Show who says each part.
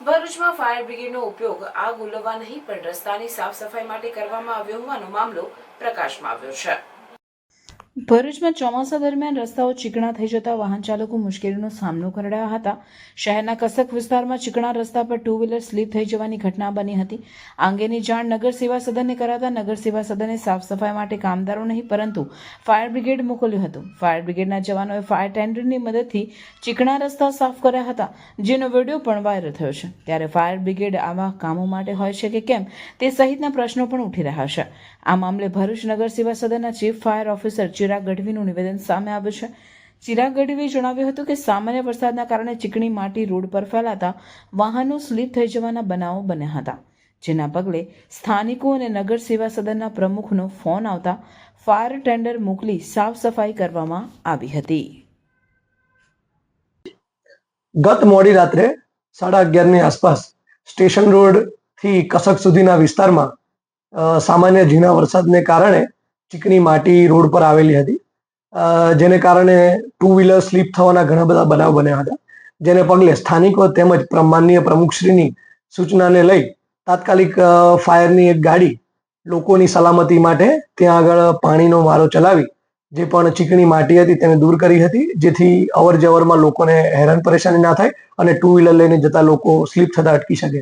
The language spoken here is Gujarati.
Speaker 1: ભરૂચમાં ફાયર બ્રિગેડનો ઉપયોગ આગ ઉલવવા નહીં, પણ રસ્તાની સાફ સફાઈ માટે કરવામાં આવ્યો હોવાનો મામલો પ્રકાશમાં આવ્યો છે. ભરૂચમાં ચોમાસા દરમિયાન રસ્તાઓ ચીકણા થઈ જતા વાહન ચાલકો મુશ્કેલીનો સામનો કરી હતા. શહેરના કસક વિસ્તારમાં ચીકણા રસ્તા પર ટુ વ્હીલર સ્લીપ થઈ જવાની ઘટના બની હતી. આ અંગેની જાણ નગર સેવા સદનને કરાતા નગર સેવા સદને સાફ સફાઈ માટે કામદારો નહીં, પરંતુ ફાયર બ્રિગેડ મોકલ્યું હતું. ફાયર બ્રિગેડના જવાનોએ ફાયર ટેન્ડરની મદદથી ચીકણા રસ્તા સાફ કર્યા હતા, જેનો વીડિયો પણ વાયરલ થયો છે. ત્યારે ફાયર બ્રિગેડ આવા કામો માટે હોય છે કે કેમ, તે સહિતના પ્રશ્નો પણ ઉઠી રહ્યા છે. આ મામલે ભરૂચ નગર સેવા સદનના ચીફ ફાયર ઓફિસર ચિરાગ ગઢવીનું નિવેદન સામે આવ્યું છે. ચિરાગ ગઢવીએ જણાવ્યું હતું કે, સામાન્ય વરસાદના કારણે ચીકણી માટી રોડ પર ફેલાતા વાહનો સ્લીપ થઈ જવાના બનાવો બન્યા હતા. જેના પગલે સ્થાનિકો અને નગર સેવા સદનના પ્રમુખનો ફોન આવતા ફાયર ટેન્ડર મોકલી સાફ સફાઈ કરવામાં આવી હતી.
Speaker 2: ગત મોડી રાત્રે સાડા અગિયારની આસપાસ સ્ટેશન રોડથી કસક સુધીના વિસ્તારમાં સામાન્ય ઝીણા વરસાદને કારણે ચીકણી માટી રોડ પર આવેલી હતી. જેને કારણે ટુ વ્હીલર સ્લીપ થવાના ઘણા બધા બનાવ બન્યા હતા. જેને પગલે સ્થાનિકો તેમજ માનનીય પ્રમુખશ્રીની સૂચનાને લઈ તાત્કાલિક ફાયરની એક ગાડી લોકોની સલામતી માટે ત્યાં આગળ પાણીનો મારો ચલાવી, જે પણ ચીકણી માટી હતી તેને દૂર કરી હતી, જેથી અવર જવરમાં લોકોને હેરાન પરેશાની ના થાય અને ટુ વ્હીલર લઈને જતા લોકો સ્લીપ થતા અટકી શકે.